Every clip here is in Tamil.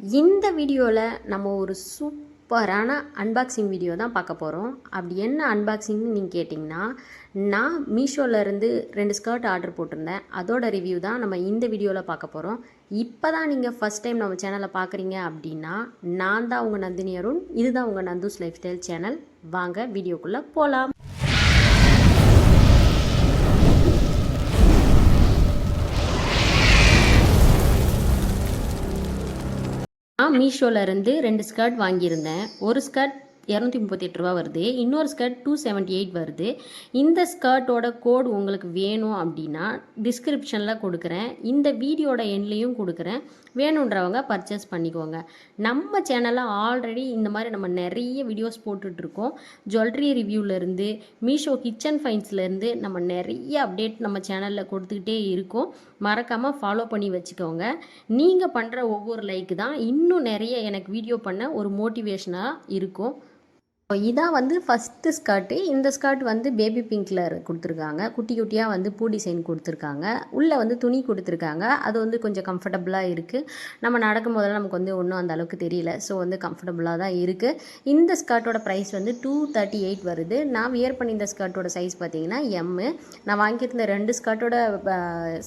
இந்த வீடியோவில் நம்ம ஒரு சூப்பரான அன்பாக்சிங் வீடியோ தான் பார்க்க போகிறோம் அப்படி என்ன அன்பாக்சிங்னு நீங்கள் கேட்டிங்கன்னா நான் மீஷோலேருந்து ரெண்டு ஸ்கர்ட் ஆர்டர் போட்டிருந்தேன். அதோட ரிவ்யூ தான் நம்ம இந்த வீடியோவில் பார்க்க போகிறோம் இப்போ தான் நீங்கள் ஃபஸ்ட் டைம் நம்ம சேனலை பார்க்குறீங்க அப்படின்னா நான் தான் உங்கள் நந்தினி அருண் இதுதான் உங்கள் நந்தூஸ் லைஃப் ஸ்டைல் சேனல் வாங்க வீடியோக்குள்ளே போகலாம் நான் இருந்து ரெண்டு ஸ்கர்ட் வாங்கியிருந்தேன். ஒரு ஸ்கர்ட் இரநூத்தி முப்பத்தி எட்டு ரூபா வருது. இன்னொரு ஸ்கர்ட் டூ செவன்ட்டி எயிட் வருது. இந்த ஸ்கர்ட்டோட கோட் உங்களுக்கு வேணும் அப்படின்னா டிஸ்கிரிப்ஷனில் கொடுக்குறேன். இந்த வீடியோட எண்ட்லேயும் கொடுக்குறேன். வேணுன்றவங்க பர்ச்சேஸ் பண்ணிக்கோங்க. நம்ம சேனலில் ஆல்ரெடி இந்த மாதிரி நம்ம நிறைய வீடியோஸ் போட்டுட்ருக்கோம். ஜுவல்லரி ரிவ்யூலேருந்து மீஷோ கிச்சன் ஃபைன்ஸ்லேருந்து நம்ம நிறைய அப்டேட் நம்ம சேனலில் கொடுத்துக்கிட்டே இருக்கோம். மறக்காமல் ஃபாலோ பண்ணி வச்சுக்கோங்க. நீங்கள் பண்ணுற ஒவ்வொரு லைக் தான் இன்னும் நிறைய எனக்கு வீடியோ பண்ண ஒரு மோட்டிவேஷனாக இருக்கும். இதான் வந்து ஃபஸ்ட்டு ஸ்கர்ட்டு இந்த ஸ்கர்ட் வந்து பேபி பிங்க்கில் கொடுத்துருக்காங்க. குட்டி குட்டியாக வந்து பூ டிசைன் கொடுத்துருக்காங்க. உள்ளே வந்து துணி கொடுத்துருக்காங்க. அது வந்து கொஞ்சம் கம்ஃபர்டபுளாக இருக்குது நம்ம நடக்கும் போதெல்லாம் நமக்கு வந்து ஒன்றும் அந்த அளவுக்கு தெரியல. ஸோ வந்து கம்ஃபர்டபுளாக தான் இருக்குது இந்த ஸ்கர்ட்டோட ப்ரைஸ் வந்து டூ தேர்ட்டி எயிட் வருது. நான் வியர் பண்ணி இந்த ஸ்கர்ட்டோட சைஸ் பார்த்தீங்கன்னா எம்மு நான் வாங்கியிருந்த ரெண்டு ஸ்கர்ட்டோட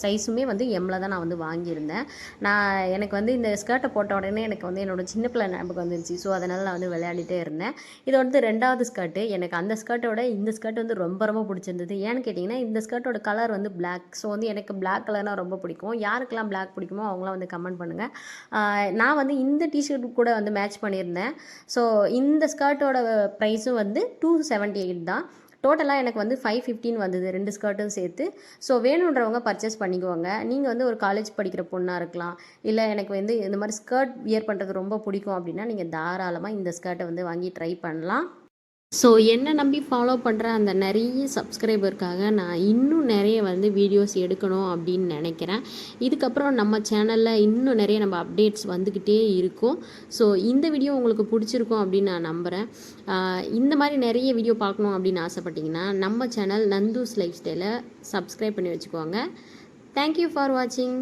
சைஸுமே வந்து எம்மில் தான் நான் வந்து வாங்கியிருந்தேன். நான் எனக்கு வந்து இந்த ஸ்கர்ட்டை போட்ட உடனே எனக்கு வந்து என்னோடய சின்ன பிள்ளை ஞாபகம் வந்துருச்சு. ஸோ அதனால் நான் வந்து விளையாடிட்டே இருந்தேன். இது வந்து ரெண்டாவது ஸ்கர்ட்டு எனக்கு அந்த ஸ்கர்ட்டோட இந்த ஸ்கர்ட் வந்து ரொம்ப ரொம்ப பிடிச்சிருந்தது. ஏன்னு கேட்டிங்கன்னா இந்த ஸ்கர்ட்டோட கலர் வந்து பிளாக் ஸோ வந்து எனக்கு பிளாக் கலர்னால் ரொம்ப பிடிக்கும். யாருக்கெல்லாம் பிளாக் பிடிக்குமோ அவங்களாம் வந்து கமெண்ட் பண்ணுங்கள் நான் வந்து இந்த டிஷர்ட் கூட வந்து மேட்ச் பண்ணியிருந்தேன். ஸோ இந்த ஸ்கர்ட்டோட ப்ரைஸும் வந்து டூ செவன்ட்டி எயிட் தான். டோட்டலாக எனக்கு வந்து ஃபைவ் ஃபிஃப்டின் வந்தது ரெண்டு ஸ்கர்ட்டும் சேர்த்து. ஸோ வேணுன்றவங்க பர்ச்சேஸ் பண்ணிக்குவாங்க நீங்கள் வந்து ஒரு காலேஜ் படிக்கிற பொண்ணாக இருக்கலாம். இல்லை எனக்கு வந்து இந்த மாதிரி ஸ்கர்ட் வியர் பண்ணுறது ரொம்ப பிடிக்கும் அப்படின்னா நீங்கள் தாராளமாக இந்த ஸ்கர்ட்டை வந்து வாங்கி ட்ரை பண்ணலாம். ஸோ என்னை நம்பி ஃபாலோ பண்ணுற அந்த நிறைய சப்ஸ்கிரைபருக்காக நான் இன்னும் நிறைய வந்து வீடியோஸ் எடுக்கணும் அப்படின்னு நினைக்கிறேன். இதுக்கப்புறம் நம்ம சேனலில் இன்னும் நிறைய நம்ம அப்டேட்ஸ் வந்துக்கிட்டே இருக்கும். ஸோ இந்த வீடியோ உங்களுக்கு பிடிச்சிருக்கும் அப்படின்னு நான் நம்புகிறேன் இந்த மாதிரி நிறைய வீடியோ பார்க்கணும் அப்படின்னு ஆசைப்பட்டீங்கன்னா நம்ம சேனல் நந்தூஸ் லைஃப் ஸ்டைலை சப்ஸ்கிரைப் பண்ணி வச்சுக்கோங்க. தேங்க்யூ ஃபார் வாட்சிங்